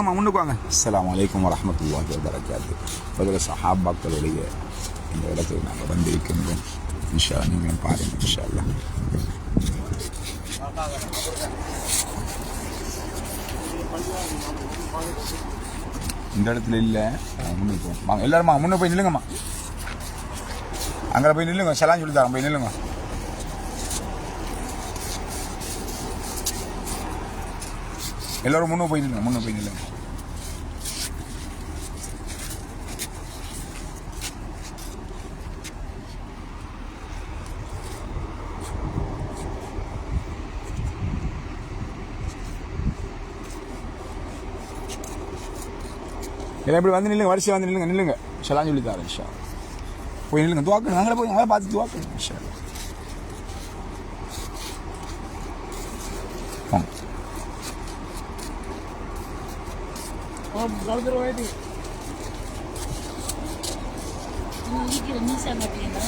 ஆமாம் முன்னுக்கு வாங்க. அஸ்ஸலாமு அலைக்கும் வரஹ்மத்துல்லாஹி வபரகாத்து பதில் சஹாபாக்களுடைய இந்த இடத்துக்கு நாங்கள் வந்திருக்கின்றோம். இன்ஷா நீங்களும் பாருங்க இன்ஷா அல்லாஹ். இந்த இடத்துல இல்லை. முன்னுக்கு வாங்க எல்லாருமா முன்னே போய் நில்லுங்கம்மா. அங்கே போய் நில்லுங்க செலான் சொல்லி தரேன் போய் நில்லுங்க. எல்லாரும் முன்னே போய் நில்லுங்க முன்னு போய் நில்லுங்க எல்லாம் இப்படி வந்து நில்லுங்க வரிசையாக வந்து நில்லுங்க நில்லுங்க. ஷலான்னு சொல்லி தரேன் ஷா. போய் நில்லுங்க துவாக்கு நாங்களே போய் நாங்களே பார்த்து துவாக்கு. ஷா வாங்க நீக்கிற நீசா மாட்டீங்களா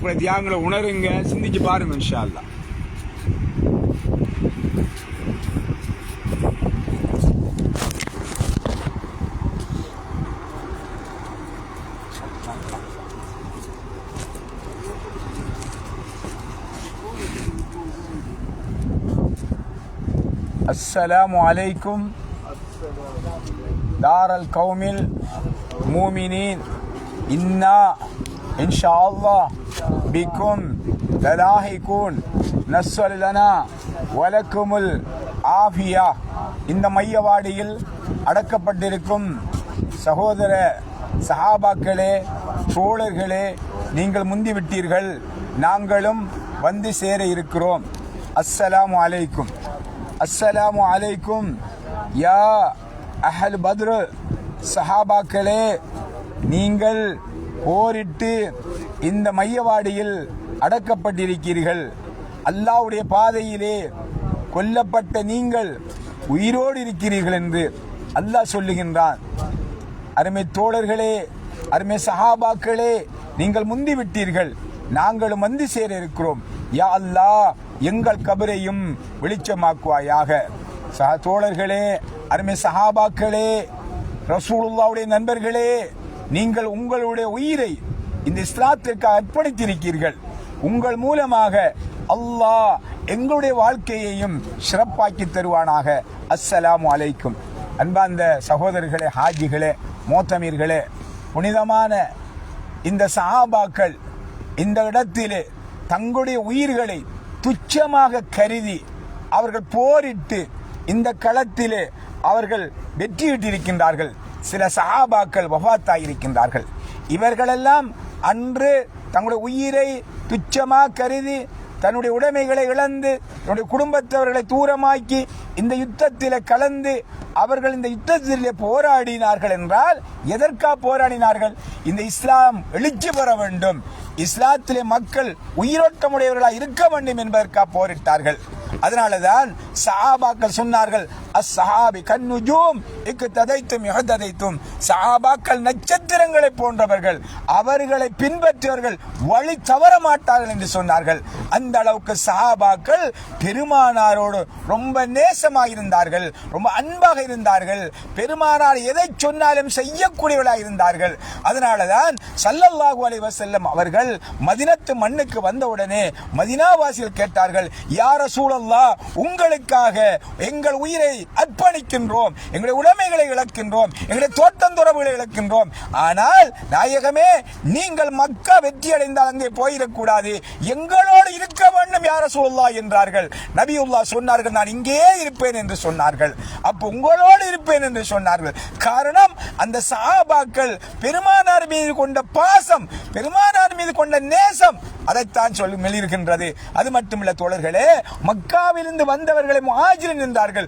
ஆக்கக்கூடிய தியாகங்களை உணருங்க சிந்திச்சு பாருங்க இன்ஷா அல்லா அஸ்ஸலாமு அலைக்கும் தாரல் கௌமில் மூமினின் இன்னா إن شاء الله بكم للاحقون نسأل لنا ولكم العافية இந்த மையவாடியில் அடக்கப்பட்டிருக்கும் சகோதர சஹாபாக்களே தோழர்களே நீங்கள் முந்திவிட்டீர்கள் நாங்களும் வந்து சேர இருக்கிறோம் அஸ்ஸலாமு அலைக்கும் அஸ்ஸலாமு அலைக்கும் யா அஹல் பத்ரு சஹாபாக்களே நீங்கள் போரிட்டு இந்த மையவாடியில் அடக்கப்பட்டிருக்கிறீர்கள். அல்லாவுடைய பாதையிலே கொல்லப்பட்ட நீங்கள் உயிரோடு இருக்கிறீர்கள் என்று அல்லாஹ் சொல்லுகின்றான். அருமை தோழர்களே அருமை சஹாபாக்களே நீங்கள் முந்திவிட்டீர்கள் நாங்களும் வந்து சேர இருக்கிறோம். யா அல்லாஹ் எங்கள் கபரையும் வெளிச்சமாக்குவாயாக. சக தோழர்களே அருமை சஹாபாக்களே ரசூலுல்லாவுடைய நண்பர்களே நீங்கள் உங்களுடைய உயிரை இந்த இஸ்லாத்திற்கு அர்ப்பணித்திருக்கிறீர்கள். உங்கள் மூலமாக அல்லாஹ் எங்களுடைய வாழ்க்கையையும் சிறப்பாக்கி தருவானாக. அஸ்ஸலாம் அலைக்கும். அன்பார்ந்த சகோதரர்களே ஹாஜிகளே மோத்தமீர்களே புனிதமான இந்த சஹாபாக்கள் இந்த இடத்திலே தங்களுடைய உயிர்களை துச்சமாக கருதி அவர்கள் போரிட்டு இந்த களத்திலே அவர்கள் வெற்றியிட்டிருக்கின்றார்கள். சில சஹாபாக்கள் வபாத்தாயிருக்கின்றார்கள் இவர்களெல்லாம் அன்று தங்களுடைய உயிரை துச்சமாக கருதி தன்னுடைய உடைமைகளை இழந்து தன்னுடைய குடும்பத்தவர்களை தூரமாக்கி இந்த யுத்தத்தில் கலந்து அவர்கள் இந்த யுத்தத்திலே போராடினார்கள் என்றால் எதற்காக போராடினார்கள்? இந்த இஸ்லாம் எழுச்சி பெற வேண்டும். இஸ்லாத்திலே மக்கள் உயிரோட்டமுடையவர்களாக இருக்க வேண்டும் என்பதற்காக போரிட்டார்கள். அதனாலதான் சஹாபாக்கள் சொன்னார்கள் அஸ்ஸஹாபி கண்ணுஜூம் இக்கு ததைத்தும் இகததைத்தும் சஹாபாக்கள் நட்சத்திரங்களை போன்றவர்கள் அவர்களை பின்பற்றியவர்கள் வழி தவற மாட்டார்கள் என்று சொன்னார்கள். அந்த அளவுக்கு சஹாபாக்கள் பெருமானாரோடு ரொம்ப நேசமாக இருந்தார்கள் ரொம்ப அன்பாக இருந்தார்கள். பெருமானார் எதை சொன்னாலும் செய்யக்கூடியவர்களாக இருந்தார்கள். அதனால தான் சல்லல்லாஹு அலைஹி வஸல்லம் அவர்கள் மதினத்து மண்ணுக்கு வந்தவுடனே மதினாவாசிகள் கேட்டார்கள் யார சூழல்லா உங்களுக்காக எங்கள் உயிரை அர்ப்பணிக்கின்றோம். எங்களுடைய உடைமைகளை இழக்கின்றோம். எங்களுடைய தோட்டந்துறவுகளை இழக்கின்றோம். ஆனால் நாயகமே நீங்கள் மக்கா வெற்றி அடைந்தால் அங்கே போயிடக்கூடாது. எங்களோடு இருக்க வேண்டும் யார சொல்லா என்றார்கள். நபியுல்லா சொன்னார்கள் நான் இங்கே இருப்பேன் என்று சொன்னார்கள். அப்போ உங்களோடு இருப்பேன் என்று சொன்னார்கள். காரணம் அந்த சாபாக்கள் பெருமானார் மீது கொண்ட பாசம் பெருமானார் மீது கொண்ட நேசம் அதைத்தான் சொல்லி மெளிர்கின்றது அது மட்டுமல்ல தோழர்களே மக்காவிலிருந்து வந்தவர்களை முஹாஜிரன் என்றார்கள்.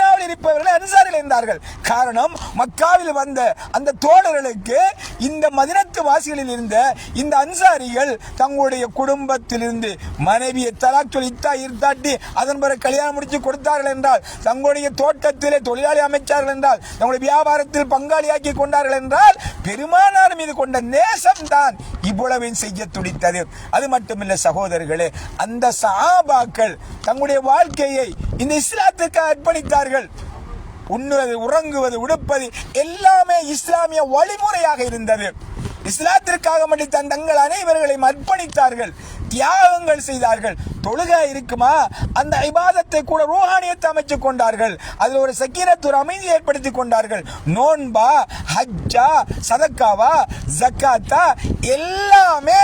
மதினாவில் இருப்பவர்கள் அன்சாரில் என்றார்கள் காரணம் மக்காவில் வந்த அந்த தோழர்களுக்கு இந்த மதினத்து வாசிகளில் இருந்த இந்த அன்சாரிகள் தங்களுடைய குடும்பத்திலிருந்து மனைவியை தலாக் சொல்லித்தா இருத்தாட்டி அதன் பிறகு கல்யாணம் முடிச்சு கொடுத்தார்கள் என்றால் தங்களுடைய தோட்டத்திலே தொழிலாளி அமைச்சார்கள் என்றால் தங்களுடைய வியாபாரத்தில் பங்காளியாக்கி கொண்டார்கள் என்றால் பெருமானார் மீது கொண்ட நேசம்தான் இவ்வளவையும் செய்ய துடித்தது. அது மட்டுமில்லை சகோதரர்களே அந்த சாபாக்கள் தங்களுடைய வாழ்க்கையை இந்த இஸ்லாத்திற்கு அர்ப்பணித்தார்கள். உண்ணுவது உறங்குவது உடுப்பது எல்லாமே இஸ்லாமிய வழிமுறையாக இருந்தது. இஸ்லாத்திற்காக மட்டும் தன் தங்கள் அனைவர்களையும் அர்ப்பணித்தார்கள். தியாகங்கள் செய்தார்கள். தொழுகை இருக்குமா? அந்த ஐபாதத்தை கூட ரூஹானியத்தை அமைத்துக் கொண்டார்கள். அதில் ஒரு சக்கீரத்து ஒரு அமைதி ஏற்படுத்தி கொண்டார்கள். நோன்பா ஹஜ்ஜா சதக்காவா ஜக்காத்தா எல்லாமே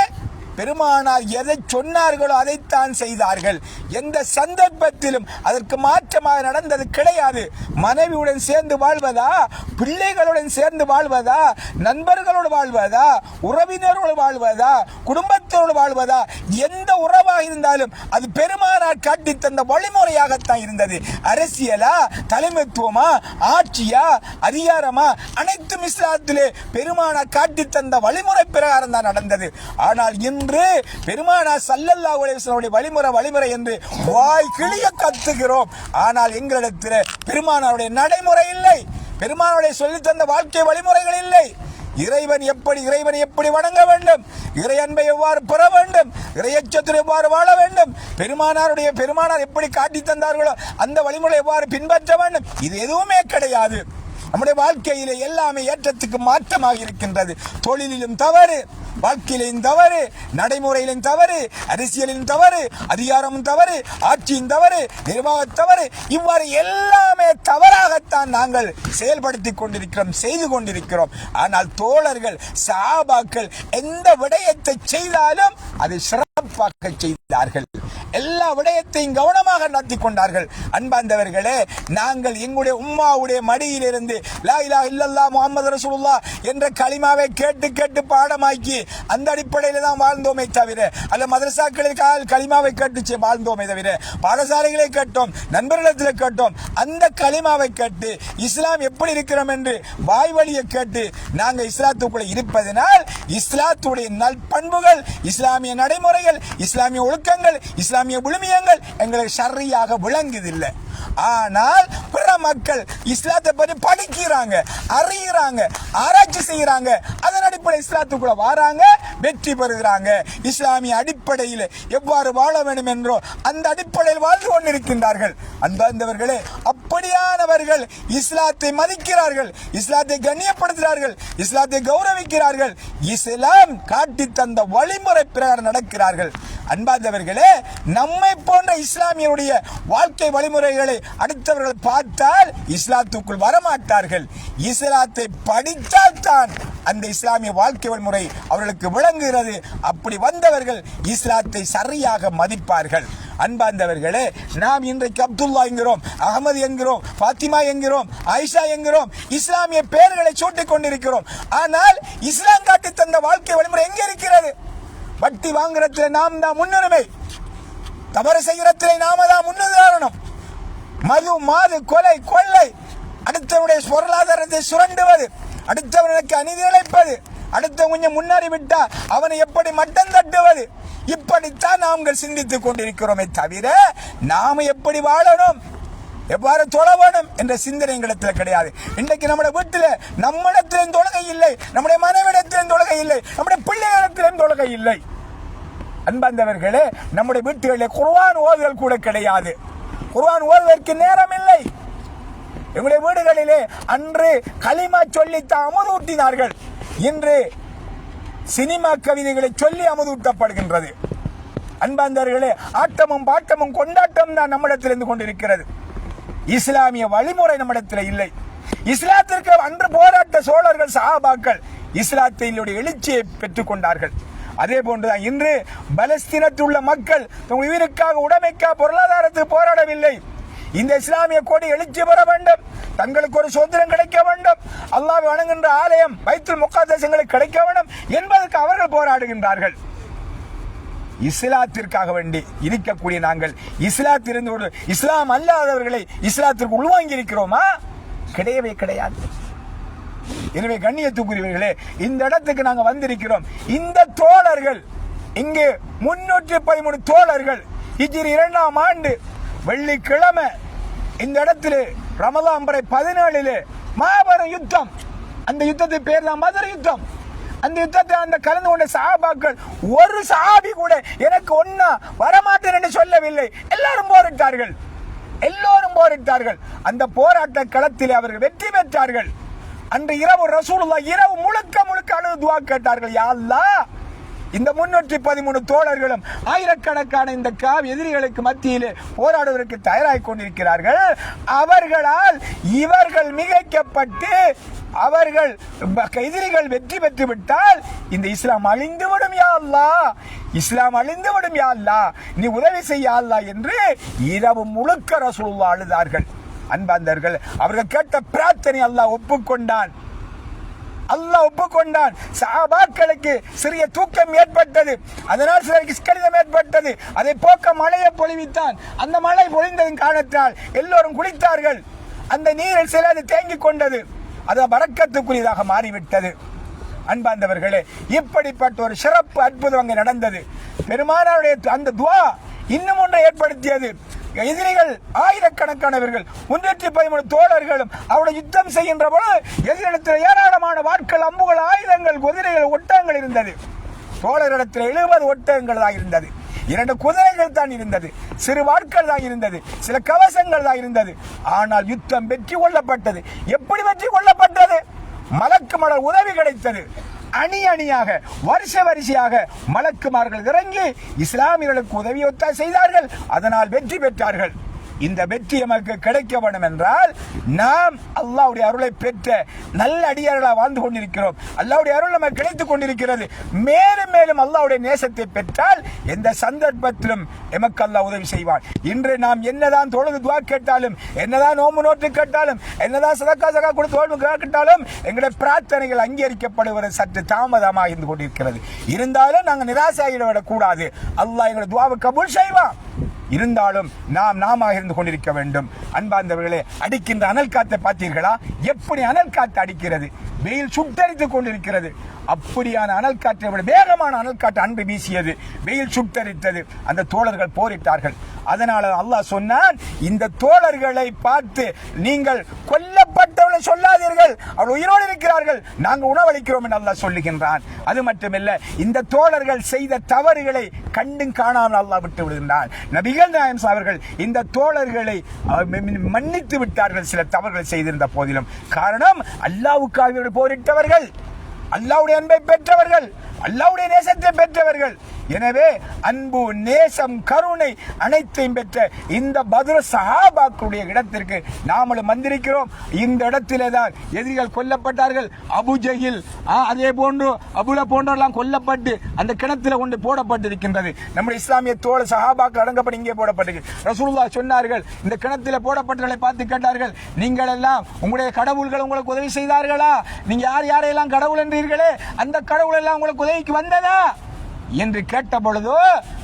பெருமானார் எதை சொன்னார்களோ அதைத்தான் செய்தார்கள். எந்த சந்தர்ப்பத்திலும் அதற்கு மாற்றமாக நடந்தது கிடையாது. மனைவியுடன் சேர்ந்து வாழ்வதா? பிள்ளைகளுடன் சேர்ந்து வாழ்வதா? நண்பர்களோடு வாழ்வதா? உறவினரோடு வாழ்வதா? குடும்பத்தோடு வாழ்வதா? எந்த உறவாக இருந்தாலும் அது பெருமானார் காட்டி தந்த வழிமுறையாகத்தான் இருந்தது. அரசியலா? தலைமைத்துவமா? ஆட்சியா? அதிகாரமா? அனைத்தும் இஸ்லாத்திலே பெருமானார் காட்டி தந்த வழிமுறை பிரகாரம் தான் நடந்தது. ஆனால் என்று பெருமானார் சல்லல்லா அலைஹி வழிமுறை வழிமுறை என்று வாய் கிளிய கத்துகிறோம். ஆனால் எங்களிடத்தில் பெருமானாருடைய நடைமுறை இல்லை. பெருமானாருடைய சொல்லித் தந்த வாழ்க்கை வழிமுறைகள் இல்லை. இறைவன் எப்படி இறைவன் எப்படி வணங்க வேண்டும்? இறை அன்பை எவ்வாறு பெற வேண்டும்? இறையச்சத்தில் எவ்வாறு வாழ வேண்டும்? பெருமானாருடைய பெருமானார் எப்படி காட்டி தந்தார்களோ அந்த வழிமுறை எவ்வாறு பின்பற்ற வேண்டும்? இது எதுவுமே கிடையாது. நம்முடைய வாழ்க்கையிலே எல்லாமே ஏற்றத்துக்கு மாற்றமாக இருக்கின்றது. தொழிலிலும் தவறு. வாழ்க்கையிலும் தவறு நடைமுறையிலும் தவறு அரசியலின் தவறு அதிகாரமும் தவறு ஆட்சியின் தவறு நிர்வாக தவறு இவ்வாறு எல்லாமே தவறாகத்தான் நாங்கள் செயல்படுத்தி கொண்டிருக்கிறோம் செய்து கொண்டிருக்கிறோம். ஆனால் தோழர்கள் சாபாக்கள் எந்த விடயத்தை செய்தாலும் அதை சிறப்பாக செய்தார்கள். எல்லா விடயத்தையும் கவனமாக நடத்தி கொண்டார்கள். அன்பாந்தவர்களே நாங்கள் எங்களுடைய உம்மாவுடைய மடியிலிருந்து லா இலா இல்லல்லா முகமது ரசூலுல்லா என்ற களிமாவை கேட்டு கேட்டு பாடமாக்கி அந்த அடிப்படையில் தான் வாழ்ந்தோமே தவிர அல்ல மதரசாக்களுக்காக களிமாவை கேட்டு வாழ்ந்தோமே தவிர பாடசாலைகளை கேட்டோம் நண்பர்களிடத்தில் கேட்டோம் அந்த களிமாவை கேட்டு இஸ்லாம் எப்படி இருக்கிறோம் என்று வாய் வழியை கேட்டு நாங்கள் இஸ்லாத்துக்குள்ள இருப்பதனால் இஸ்லாத்துடைய நற்பண்புகள் இஸ்லாமிய நடைமுறைகள் இஸ்லாமிய ஒழுக்கங்கள் இஸ்லாமிய விழுமியங்கள் எங்களுக்கு சரியாக விளங்குதில்லை. ஆனால் பிற மக்கள் இஸ்லாத்தை பற்றி படிக்கிறாங்க அறிகிறாங்க ஆராய்ச்சி செய்யறாங்க அதன் அடிப்படை இஸ்லாத்துக்குள்ள வராங்க. வெற்றி பெறுகிறாங்க. இஸ்லாமிய அடிப்படையில் எவ்வாறு வாழ வேண்டும் என்றோ அந்த அடிப்படையில் வாழ்ந்து கொண்டிருக்கின்றார்கள். அன்பார்ந்தவர்களே அப்படியானவர்கள் இஸ்லாத்தை மதிக்கிறார்கள் இஸ்லாத்தை கண்ணியப்படுத்துகிறார்கள் இஸ்லாத்தை கௌரவிக்கிறார்கள் இஸ்லாம் காட்டி தந்த வழிமுறை பிரகாரம் நடக்கிறார்கள். அன்பார்ந்தவர்களே நம்மை போன்ற இஸ்லாமியருடைய வாழ்க்கை வழிமுறைகளை அடுத்தவர்கள் பார்த்தால் இஸ்லாத்துக்குள் வரமாட்டார்கள். இஸ்லாத்தை படித்தால் தான் அந்த இஸ்லாமிய வாழ்க்கை வழிமுறை அவர்களுக்கு விளங்குகிறது. அப்படி வந்தவர்கள் இஸ்லாத்தை சரியாக மதிப்பார்கள். அன்பார்ந்தவர்களே நாம் இன்றைக்கு அப்துல்லா என்கிறோம் அகமது என்கிறோம் பாத்திமா என்கிறோம் ஆயிஷா என்கிறோம் இஸ்லாமிய பெயர்களை சூட்டிக் கொண்டிருக்கிறோம். ஆனால் இஸ்லாம் காட்டி தந்த வாழ்க்கை வழிமுறை எங்கே இருக்கிறது? வட்டி வாங்குறதுல நாம் தான் முன்னுரிமை. தவறு செய்கிறதுல நாம தான் முன்னுதாரணம். மது மாது கொலை கொள்ளை. அடுத்தவனுடைய பொருளாதாரத்தை சுரண்டுவது அடுத்தவனுக்கு அநீதி இழைப்பது அடுத்த கொஞ்சம் முன்னேறி விட்டா அவனை எப்படி மட்டம் தட்டுவது? இப்படித்தான் நாங்கள் சிந்தித்துக் கொண்டிருக்கிறோமே தவிர நாம எப்படி வாழணும்? எவ்வாறு தொழ வேணும் என்ற சிந்தனை எங்களிடத்தில் கிடையாது. இன்றைக்கு நம்முடைய வீட்டில் நம்மிடத்திலும் தொழுகை இல்லை நம்முடைய மனைவிடத்திலும் தொழுகை இல்லை நம்முடைய பிள்ளைகளிடத்திலும் தொழுகை இல்லை. அன்பந்தவர்களே நம்முடைய வீட்டுகளில் குர்வான் ஓதுதல் கூட கிடையாது. குர்வான் ஓதுவதற்கு நேரம் இல்லை. எங்களுடைய வீடுகளிலே அன்று களிமா சொல்லித்தான் அமுதூட்டினார்கள். இன்று சினிமா கவிதைகளை சொல்லி அமுதூட்டப்படுகின்றது. அன்பாந்தவர்களே ஆட்டமும் பாட்டமும் கொண்டாட்டம் தான் நம்மிடத்திலிருந்து கொண்டிருக்கிறது. இஸ்லாமிய வழிமுறை நம்மிடத்தில் இல்லை. இஸ்லாத்திற்கு அன்று போராட்ட சோழர்கள் சஹாபாக்கள் இஸ்லாத்தினுடைய எழுச்சியை பெற்றுக் கொண்டார்கள். அதே போன்றுதான் இன்று பலஸ்தீனத்தில் உள்ள மக்கள் தங்கள் உயிருக்காக உடைமைக்காக பொருளாதாரத்துக்கு போராடவில்லை. இந்த இஸ்லாமிய கொடி எழுச்சி பெற வேண்டும். தங்களுக்கு ஒரு சுதந்திரம் கிடைக்க வேண்டும். அல்லாஹ் வணங்குகின்ற ஆலயம் பைத்துல் முக்காதசங்களுக்கு கிடைக்க வேண்டும் என்பதற்கு அவர்கள் போராடுகின்றார்கள். இஸ்லாத்திற்காக வேண்டி இருக்கக்கூடிய நாங்கள் இஸ்லாத்திலிருந்து ஒரு இஸ்லாம் அல்லாதவர்களை இஸ்லாத்திற்கு உள்வாங்கி இருக்கிறோமா கிடையவே கிடையாது. எனவே கண்ணியத்துக்குரியவர்களே இந்த இடத்துக்கு நாங்கள் வந்திருக்கிறோம். இந்த தோழர்கள் இங்கு முன்னூற்றி பதிமூணு தோழர்கள் இஜிரி இரண்டாம் ஆண்டு வெள்ளிக்கிழமை இந்த இடத்துல ரமதாம்பரை வரை மாபெரும் யுத்தம். அந்த யுத்தத்தை பேர் தான் மதுரை யுத்தம். அந்த யுத்தத்தை அந்த கலந்து கொண்ட சஹாபாக்கள் ஒரு சஹாபி கூட எனக்கு ஒன்னா வரமாட்டேன் என்று சொல்லவில்லை. எல்லாரும் போரிட்டார்கள். எல்லோரும் போரிட்டார்கள். அந்த போராட்ட களத்தில் அவர்கள் வெற்றி பெற்றார்கள். அன்று இரவு ரசூலுல்லா இரவு முழுக்க முழுக்க அழுது துவா கேட்டார்கள் யா அல்லாஹ் இந்த முன்னூற்றி பதிமூணு தோழர்களும் ஆயிரக்கணக்கான இந்த காவ் எதிரிகளுக்கு மத்தியிலே போராடுவதற்கு தயாராகிக் கொண்டிருக்கிறார்கள். அவர்களால் இவர்கள் மிகைக்கப்பட்டு அவர்கள் எதிரிகள் வெற்றி பெற்று விட்டால் இந்த இஸ்லாம் அழிந்து விடும் யா இஸ்லாம் அழிந்து விடும் யா நீ உதவி செய்ய என்று இரவு முழுக்க ரசூல்லா அழுதார்கள். அன்பாந்தர்கள் அவர்கள் கேட்ட பிரார்த்தனை அல்லாஹ் ஒப்புக்கொண்டான். அல்லாஹ் ஒப்புக்கொண்டான். சாபாக்களுக்கு சிறிய தூக்கம் ஏற்பட்டது. அதனால் சிலருக்கு கடிதம் ஏற்பட்டது. அதை போக்க மழையை பொழிவித்தான். அந்த மழை பொழிந்ததின் காரணத்தால் எல்லோரும் குளித்தார்கள். அந்த நீரில் சிலது தேங்கிக் கொண்டது. அது வரக்கத்துக்குரியதாக மாறிவிட்டது. அன்பாந்தவர்களே இப்படிப்பட்ட ஒரு சிறப்பு அற்புதம் அங்கே நடந்தது. பெருமானாருடைய அந்த துவா இன்னும் ஒன்றை ஏற்படுத்தியது. எதிரிகள் ஆயிரக்கணக்கானவர்கள் முன்னூற்றி பதிமூணு தோழர்களும் அவருடைய யுத்தம் செய்கின்ற பொழுது எதிரிடத்தில் ஏராளமான வாட்கள் அம்புகள் ஆயுதங்கள் குதிரைகள் ஒட்டகங்கள் இருந்தது. தோழரிடத்தில் எழுபது ஒட்டகங்கள் இருந்தது. இரண்டு குதிரைகள் தான் இருந்தது. சிறு வாட்கள் தான் இருந்தது. சில கவசங்கள் தான் இருந்தது. ஆனால் யுத்தம் வெற்றி கொள்ளப்பட்டது. எப்படி வெற்றி கொள்ளப்பட்டது? மலக்கு மலர் உதவி கிடைத்தது. அணி அணியாக வருஷ வரிசையாக மலக்குமார்கள் இறங்கி இஸ்லாமியர்களுக்கு உதவி செய்தார்கள். அதனால் வெற்றி பெற்றார்கள். இந்த வெற்றி எமக்கு கிடைக்க வேண்டும் என்றால் நாம் அல்லாவுடைய அருளை பெற்ற நல்ல அடியார்களாக வாழ்ந்து கொண்டிருக்கிறோம். அல்லாவுடைய அருள் நமக்கு கிடைத்துக் கொண்டிருக்கிறது. மேலும் மேலும் அல்லாவுடைய நேசத்தை பெற்றால் எந்த சந்தர்ப்பத்திலும் எமக்கு அல்லா உதவி செய்வான். இன்று நாம் என்னதான் தொழுது துவா கேட்டாலும் என்னதான் நோம்பு நோட்டு கேட்டாலும் என்னதான் சதக்கா சகா கொடுத்து ஓய்வு கேட்டாலும் எங்களுடைய பிரார்த்தனைகள் அங்கீகரிக்கப்படுவது சற்று தாமதமாக இருந்து கொண்டிருக்கிறது. இருந்தாலும் நாங்கள் நிராசையிடவிடக்கூடாது அல்லாஹ் எங்களை துவாவை கபூல் செய்வான். இருந்தாலும் நாம் நாம இருந்து கொண்டிருக்க வேண்டும். அன்பார்ந்தவர்களே அடிக்கின்ற அனல் காத்தை பார்த்தீர்களா? எப்படி அனல் காத்து அடிக்கிறது? வெயில் சுட்டரித்துக் கொண்டிருக்கிறது. அப்படியான அனல் காற்றை விட வேகமான அனல் காற்று அன்பு வீசியது. வெயில் சுட்டரித்தது. அந்த தோழர்கள் போரிட்டார்கள். அதனால அல்லாஹ் சொன்னான் இந்த தோழர்களை பார்த்து நீங்கள் கொல்லப்பட்டவளை சொல்லாதீர்கள். அவர் உயிரோடு இருக்கிறார்கள். நாங்கள் உணவளிக்கிறோம் என்று அல்லாஹ் சொல்லுகின்றான். அது மட்டுமல்ல இந்த தோழர்கள் செய்த தவறுகளை கண்டும் காணாமல் அல்லாஹ் விட்டு விடுகின்றான். நபிகள் நாயம் அவர்கள் இந்த தோழர்களை மன்னித்து விட்டார்கள் சில தவறுகள் செய்திருந்த போதிலும். காரணம் அல்லாவுக்காக போரிட்டவர்கள். அல்லாவுடைய அன்பை பெற்றவர்கள். அல்லாவுடைய நேசத்தை பெற்றவர்கள். எனவே அன்பு நேசம் கருணை அனைத்தையும் பெற்ற இந்த பதுர சஹாபாக்களுடைய இடத்திற்கு நாமளும் வந்திருக்கிறோம். இந்த இடத்திலே தான் எதிரிகள் கொல்லப்பட்டார்கள். அபுஜகில் ஆ, அதே போன்று அபுல போன்றெல்லாம் கொல்லப்பட்டு அந்த கிணத்துல கொண்டு போடப்பட்டிருக்கின்றது. நம்முடைய இஸ்லாமிய தோழ சஹாபாக்கள் அடங்கப்பட்டு இங்கே போடப்பட்டிருக்கு. ரசூல்லா சொன்னார்கள் இந்த கிணத்துல போடப்பட்டவர்களை பார்த்து கேட்டார்கள் நீங்கள் எல்லாம் உங்களுடைய கடவுள்கள் உங்களுக்கு உதவி செய்தார்களா? நீங்க யார் யாரையெல்லாம் கடவுள் என்றீர்களே? அந்த கடவுள் எல்லாம் உங்களுக்கு உதவிக்கு வந்ததா? என்று கேட்ட பொழுது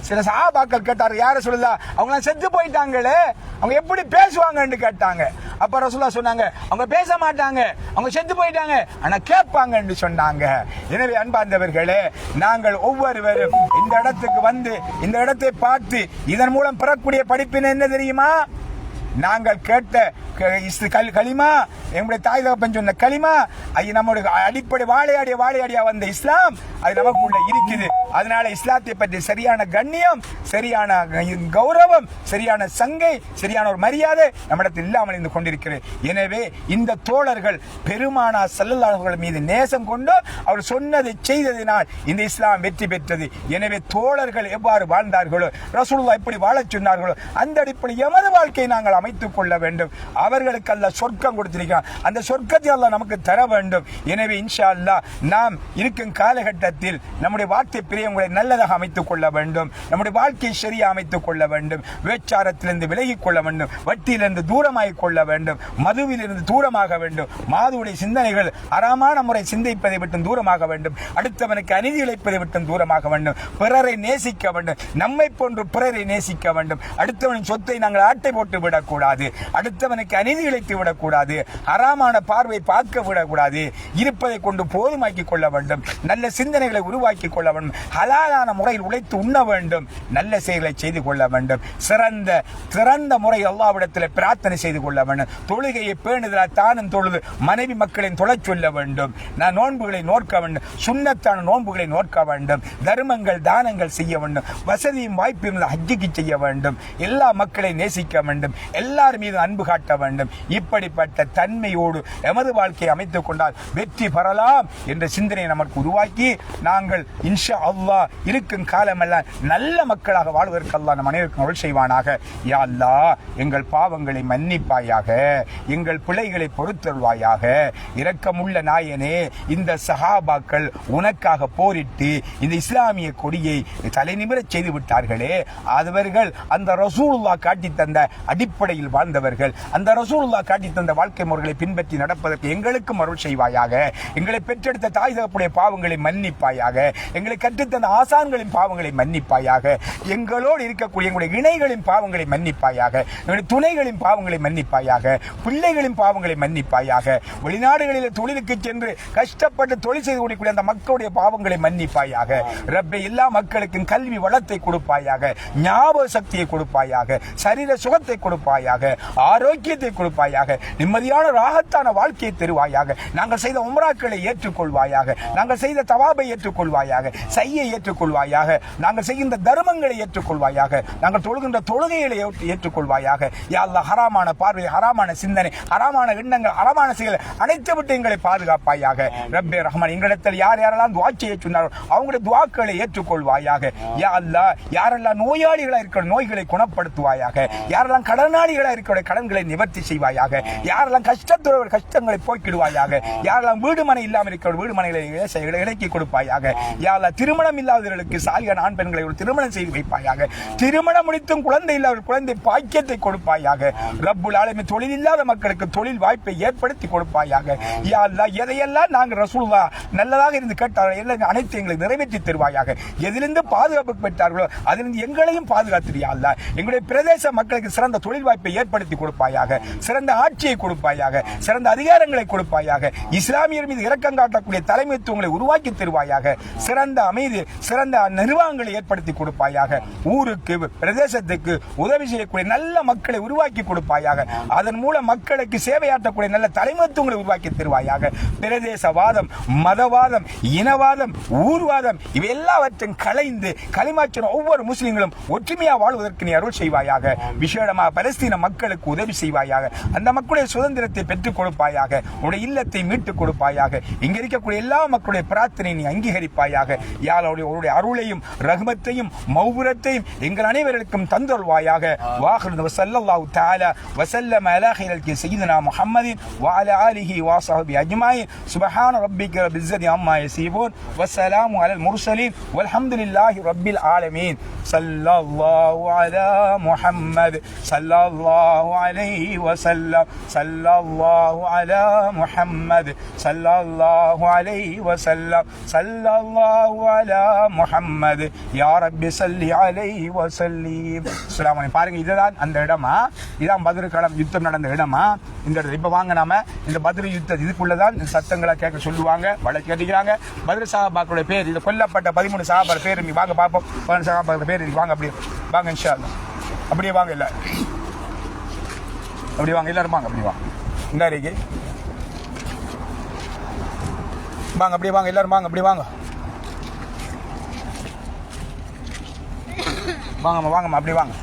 சில சாபாக்கள் கேட்டார் யார சொல்லுதா? அவங்க செத்து போயிட்டாங்களே. அவங்க எப்படி பேசுவாங்கன்னு கேட்டாங்க. அப்ப ரசுல்லா சொன்னாங்க அவங்க பேச மாட்டாங்க. அவங்க செத்து போயிட்டாங்க. ஆனா கேட்பாங்கன்னு சொன்னாங்க. எனவே அன்பார்ந்தவர்களே நாங்கள் ஒவ்வொருவரும் இந்த இடத்துக்கு வந்து இந்த இடத்தை பார்த்து இதன் மூலம் பெறக்கூடிய படிப்பினை என்ன தெரியுமா? நாங்கள் கேட்ட கல்- களிமா எங்களுடைய தாய் தகப்பன் சொன்ன களிமா ஐயா நம்முடைய அடிப்படை வாழையாடிய வாழையாடியா வந்த இஸ்லாம் அது நமக்குள்ள இருக்குது. அதனால இஸ்லாத்தை பற்றி சரியான கண்ணியம் சரியான கௌரவம் சரியான சங்கை சரியான ஒரு மரியாதை நம்மிடத்தில் இல்லாமல் இருந்து கொண்டிருக்கிறது. எனவே இந்த தோழர்கள் பெருமானா செல்லல்லாதவர்கள் மீது நேசம் கொண்டு அவர் சொன்னதை செய்ததினால் இந்த இஸ்லாம் வெற்றி பெற்றது. எனவே தோழர்கள் எவ்வாறு வாழ்ந்தார்களோ ரசூலுல்லாஹ் எப்படி வாழச் சொன்னார்களோ அந்த அடிப்படை எமது வாழ்க்கையை நாங்கள் அமைத்துக் கொள்ள வேண்டும். அவர்களுக்கு அல்ல சொர்க்கம் கொடுத்திருக்கிறான். அந்த சொர்க்கத்தை அல்ல நமக்கு தர வேண்டும். எனவே இன்ஷா அல்லாஹ் நாம் இருக்கும் காலகட்டத்தில் நம்முடைய வார்த்தை பிரியங்களை நல்லதாக அமைத்துக் கொள்ள வேண்டும். நம்முடைய வாழ்க்கையை சரியாக அமைத்துக் கொள்ள வேண்டும். வேச்சாரத்திலிருந்து விலகிக் கொள்ள வேண்டும். வட்டியிலிருந்து தூரமாகிக் கொள்ள வேண்டும். மதுவிலிருந்து தூரமாக வேண்டும். மாதுவுடைய சிந்தனைகள் அறமான முறை சிந்திப்பதை விட்டும் தூரமாக வேண்டும். அடுத்தவனுக்கு அநீதி இழைப்பதை விட்டும் தூரமாக வேண்டும். பிறரை நேசிக்க வேண்டும். நம்மை போன்று பிறரை நேசிக்க வேண்டும். அடுத்தவனின் சொத்தை நாங்கள் ஆட்டை போட்டு விடக்கூடாது அடுத்தவனுக்கு அநீதி இழைத்து விடக்கூடாது. அறாமான பார்வை பார்க்க விடக்கூடாது. இருப்பதை கொண்டு போதுமாக்கிக் கொள்ள வேண்டும். நல்ல சிந்தனைகளை உருவாக்கி கொள்ள வேண்டும். ஹலாலான முறையில் உழைத்து உண்ண வேண்டும். நல்ல செயல்களை செய்து கொள்ள வேண்டும். சிறந்த சிறந்த முறை அல்லாவிடத்தில் பிரார்த்தனை செய்து கொள்ள வேண்டும். தொழுகையை பேணுதலா தானும் தொழுது மனைவி மக்களின் தொலை சொல்ல வேண்டும். நான் நோன்புகளை நோக்க வேண்டும். சுண்ணத்தான நோன்புகளை நோக்க வேண்டும். தர்மங்கள் தானங்கள் செய்ய வேண்டும். வசதியும் வாய்ப்பும் ஹஜ்ஜிக்கு செய்ய வேண்டும். எல்லா மக்களை நேசிக்க வேண்டும். எல்லார் மீது அன்பு காட்ட வேண்டும். இப்படிப்பட்ட தன்மையோடு எமது வாழ்க்கையை அமைத்துக் கொண்டால் வெற்றி பெறலாம் என்ற சிந்தனை நமக்கு உருவாக்கி நாங்கள் இன்ஷா அல்லா இருக்கும் காலமெல்லாம் நல்ல மக்களாக வாழ்வதற்கு நம் அனைவருக்கும் அருள் செய்வானாக. யா எங்கள் பாவங்களை மன்னிப்பாயாக எங்கள் பிள்ளைகளை பொறுத்தருள்வாயாக. இரக்கமுள்ள நாயனே இந்த சஹாபாக்கள் உனக்காக போரிட்டு இந்த இஸ்லாமிய கொடியை தலைநிமிரச் செய்து விட்டார்களே. அவர்கள் அந்த ரசூலுல்லா காட்டி தந்த அடிப்படை அடிப்படையில் வாழ்ந்தவர்கள். அந்த ரசூலுல்லா காட்டி தந்த வாழ்க்கை முறைகளை பின்பற்றி நடப்பதற்கு எங்களுக்கும் அருள் செய்வாயாக. எங்களை பெற்றெடுத்த தாய் தகப்புடைய பாவங்களை மன்னிப்பாயாக. எங்களை கற்றுத்தந்த ஆசான்களின் பாவங்களை மன்னிப்பாயாக. எங்களோடு இருக்கக்கூடிய எங்களுடைய இணைகளின் பாவங்களை மன்னிப்பாயாக. எங்களுடைய துணைகளின் பாவங்களை மன்னிப்பாயாக. பிள்ளைகளின் பாவங்களை மன்னிப்பாயாக. வெளிநாடுகளில் தொழிலுக்கு சென்று கஷ்டப்பட்டு தொழில் செய்து கொடுக்கக்கூடிய அந்த மக்களுடைய பாவங்களை மன்னிப்பாயாக. ரப்பை எல்லா மக்களுக்கும் கல்வி வளத்தை கொடுப்பாயாக. ஞாபக சக்தியை கொடுப்பாயாக. சரீர சுகத்தை கொடுப்பாய் தருவாயாக ஆரோக்கியத்தை கொடுப்பாயாக நிம்மதியான ராகத்தான வாழ்க்கையை தருவாயாக நாங்கள் செய்த உம்ராக்களை ஏற்றுக்கொள்வாயாக நாங்கள் செய்த தவாபை ஏற்றுக்கொள்வாயாக செய்ய ஏற்றுக்கொள்வாயாக நாங்கள் செய்கின்ற தர்மங்களை ஏற்றுக்கொள்வாயாக நாங்கள் தொழுகின்ற தொழுகைகளை ஏற்றுக்கொள்வாயாக. யா ஹராமான பார்வை ஹராமான சிந்தனை ஹராமான எண்ணங்கள் ஹராமான செயல் அனைத்து விட்டு எங்களை பாதுகாப்பாயாக. ரப்பே ரஹ்மான் எங்களிடத்தில் யார் யாரெல்லாம் துவா செய்ய சொன்னாரோ அவங்களுடைய துவாக்களை ஏற்றுக்கொள்வாயாக. யா அல்லா யாரெல்லாம் நோயாளிகளாக இருக்கிற நோய்களை குணப்படுத்துவாயாக. யாரெல்லாம் கடனாளி கடனாளிகளா இருக்கிற கடன்களை நிவர்த்தி செய்வாயாக. யாரெல்லாம் கஷ்டத்தோட கஷ்டங்களை போக்கிடுவாயாக. யாரெல்லாம் வீடு மனை இல்லாமல் இருக்கிற வீடு மனைகளை இலக்கி கொடுப்பாயாக. யாரெல்லாம் திருமணம் இல்லாதவர்களுக்கு சாலிக ஆண் பெண்களை ஒரு திருமணம் செய்து வைப்பாயாக. திருமணம் முடித்தும் குழந்தை இல்லாத குழந்தை பாக்கியத்தை கொடுப்பாயாக. ரப்புல் ஆலமி தொழில் இல்லாத மக்களுக்கு தொழில் வாய்ப்பை ஏற்படுத்தி கொடுப்பாயாக. யாரெல்லாம் எதையெல்லாம் நாங்கள் ரசூலுல்லாஹ் நல்லதாக இருந்து கேட்டார்கள் எல்லாம் அனைத்து எங்களை நிறைவேற்றி தருவாயாக. எதிலிருந்து பாதுகாப்பு பெற்றார்களோ அதிலிருந்து எங்களையும் பாதுகாத்திரியா எங்களுடைய பிரதேச மக்களுக்கு சிறந்த தொழில் வாய்ப்பை ஏற்படுத்தி கொடுப்பாயாக சிறந்த ஆட்சியை கொடுப்பாயாக சிறந்த அதிகாரங்களை கொடுப்பாயாக இஸ்லாமியர் மீது இரக்கம் காட்டக்கூடிய தலைமைத்துவங்களை உருவாக்கி தருவாயாக சிறந்த அமைதி சிறந்த நிர்வாகங்களை ஏற்படுத்தி கொடுப்பாயாக ஊருக்கு பிரதேசத்துக்கு உதவி செய்யக்கூடிய நல்ல மக்களை உருவாக்கி கொடுப்பாயாக அதன் மூலம் மக்களுக்கு சேவையாற்றக்கூடிய நல்ல தலைமைத்துவங்களை உருவாக்கி தருவாயாக பிரதேசவாதம் மதவாதம் இனவாதம் ஊர்வாதம் இவை எல்லாவற்றையும் கலைந்து களிமாற்றின ஒவ்வொரு முஸ்லீம்களும் ஒற்றுமையா வாழ்வதற்கு நீ அருள் செய்வாயாக. விசேடமாக பரிசு பலஸ்தீன மக்களுக்கு உதவி செய்வாயாக அந்த மக்களுடைய சுதந்திரத்தை பெற்றுக் கொடுப்பாயாக உடைய இல்லத்தை மீட்டுக் கொடுப்பாயாக இங்க இருக்கக்கூடிய எல்லா மக்களுடைய பிரார்த்தனை நீ அங்கீகரிப்பாயாக யாருடைய உன்னுடைய அருளையும் ரகுமத்தையும் மௌபுரத்தையும் எங்கள் அனைவருக்கும் தந்தருள்வாயாக வாஹிரு வசல்லல்லாஹு தஆலா வசல்லம் அலா خيرك سيدنا محمد وعلى آله وصحبه أجمعين سبحان ربك رب العزة عما يصفون والسلام على المرسلين والحمد لله رب العالمين صلى الله على محمد صلى الله عليه وسلم صلى الله على محمد صلى الله عليه وسلم صلى الله على محمد يا رب صل عليه وسلم السلام عليكم பாருங்க இதுதான் அந்த இடமா இதான் பதில் களம் யுத்தம் நடந்த இடமா இந்த இடத்துல இப்ப வாங்க நாம இந்த பதில் யுத்தம் இதுக்குள்ளதான் இந்த சத்தங்களை கேட்க சொல்லுவாங்க வழக்கு கேட்டுக்கிறாங்க பதில் சகாபாக்களுடைய பேர் இது கொல்லப்பட்ட பதிமூணு சகாபார் பேர் இங்க வாங்க பார்ப்போம் பதினொன்று சகாபாக்கள் பேர் இருக்கு வாங்க அப்படியே வாங்க இன்ஷா அல்லாஹ். அப்படியே வாங்க இல்ல அப்படி வாங்க எல்லாரும் வாங்க அப்படி வாங்க இந்த அருகே வாங்க அப்படியே வாங்க எல்லாரும் வாங்க அப்படி வாங்க. வாங்கம்மா வாங்கம்மா அப்படி வாங்க.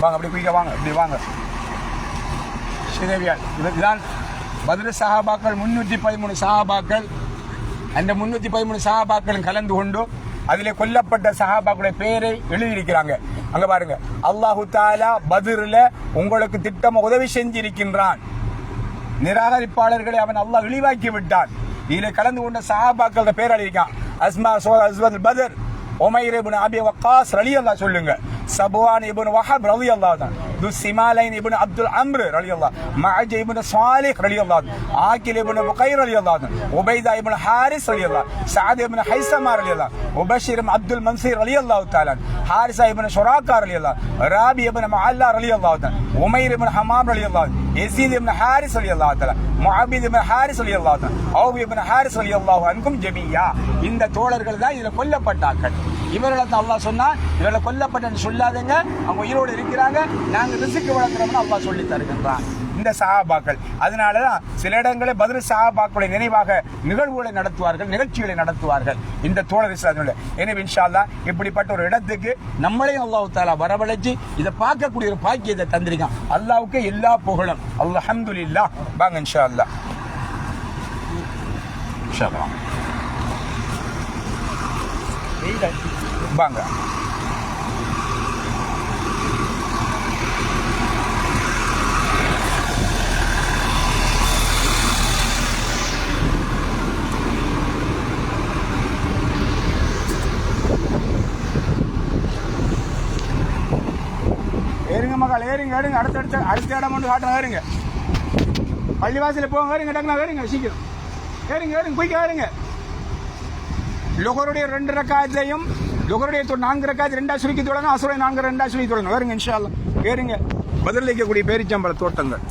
வாங்க அப்படி குயிக்க வாங்க இப்படி வாங்க. சிதவியால் இதுதான் பதில் சஹாபாக்கள் முன்னூற்றி பதிமூணு சஹாபாக்கள் அந்த முன்னூற்றி பதிமூணு சஹாபாக்களும் கலந்து கொண்டு அதிலே கொல்லப்பட்ட சஹாபாக்குடைய பெயரை எழுதியிருக்கிறாங்க. அங்க பாருங்க. அல்லாஹு தாலா பதிரில் உங்களுக்கு திட்டம் உதவி செஞ்சிருக்கின்றான். நிராகரிப்பாளர்களை அவன் அல்லாஹ் இழிவாக்கி விட்டான். இதில் கலந்து கொண்ட சஹாபாக்களோட பேர் அழியிருக்கான் Asma so Aswad Badr Umair ibn Abi Waqqas ரலியல்லாஹ் சொல்லுங்க. சபுவான் இபுன் வஹப் ரலியல்லாஹு தான் து சிமாலைன் இப்னு அப்துல் அம்ர் ரலியல்லாஹ் மஅஜ் இப்னு சாலிஹ் ரலியல்லாஹு ஆகில் இப்னு புகைர் ரலியல்லாஹு உபைதா இப்னு ஹாரிஸ் ரலியல்லாஹு சஅத் இப்னு ஹைசமா ரலியல்லாஹு உபஷிர் இப்னு அப்துல் மன்சீர் ரலியல்லாஹு தஆலா ஹாரிசா இப்னு ஷுராக்கா ரலியல்லாஹு ராபி இப்னு முஅல்லா ரலியல்லாஹு தஆலா உமைர் இப்னு ஹமாம் ரலியல்லாஹு يزيد بن حارس رضي الله تعالى معبد بن حارس رضي الله تعالى அவுப் இப்னு ஹாரிஸ் ரலியல்லாஹு அன்கும் ஜமியா இந்த தோழர்கள் தான் இதுல கொல்லப்பட்டார்கள் இவர்களை தான் அல்லாஹ் சொன்னா இவர்களை கொல்லப்பட்டன்னு சொல்லாதங்க அவங்க உயிரோடு இருக்கிறாங்க நாங்கள் ரிசுக்கு வழங்குறோம்னு அல்லாஹ் சொல்லி தருகின்றான். இந்த சஹாபாக்கள். அதனாலதான் சில இடங்களில் பதில் சஹாபாக்களுடைய நினைவாக நிகழ்வுகளை நடத்துவார்கள் நிகழ்ச்சிகளை நடத்துவார்கள். இந்த தோழர் இஸ்லாத்தினுடைய எனவே இன்ஷா அல்லாஹ் இப்படிப்பட்ட ஒரு இடத்துக்கு நம்மளையும் அல்லாஹ் தாலா வரவழைச்சு இதை பார்க்கக்கூடிய ஒரு பாக்கியத்தை தந்திருக்கான். அல்லாவுக்கு எல்லா புகழும். அல்ஹம்துலில்லாஹ் வாங்க இன்ஷா அல்லாஹ் வாங்க. மக்கள் மகள் ஏறுங்க ஏறுங்க. அடுத்தடுத்த அடுத்த இடம் ஒன்று காட்டுறேன் ஏறுங்க. பள்ளிவாசல போங்க ஏறுங்க டக்குனா ஏறுங்க சீக்கிரம். ஏறுங்க ஏறுங்க போய்க்க ஏறுங்க. லுகருடைய ரெண்டு ரக்காயத்தையும் லுகருடைய நான்கு ரக்காயத்து ரெண்டா சுருக்கி தொடங்க அசுரை நான்கு ரெண்டாக சுருக்கி தொடங்க ஏறுங்க இன்ஷா ஏறுங்க. பதிலளிக்கக்கூடிய பேரிச்சம்பள தோட்டங்கள்.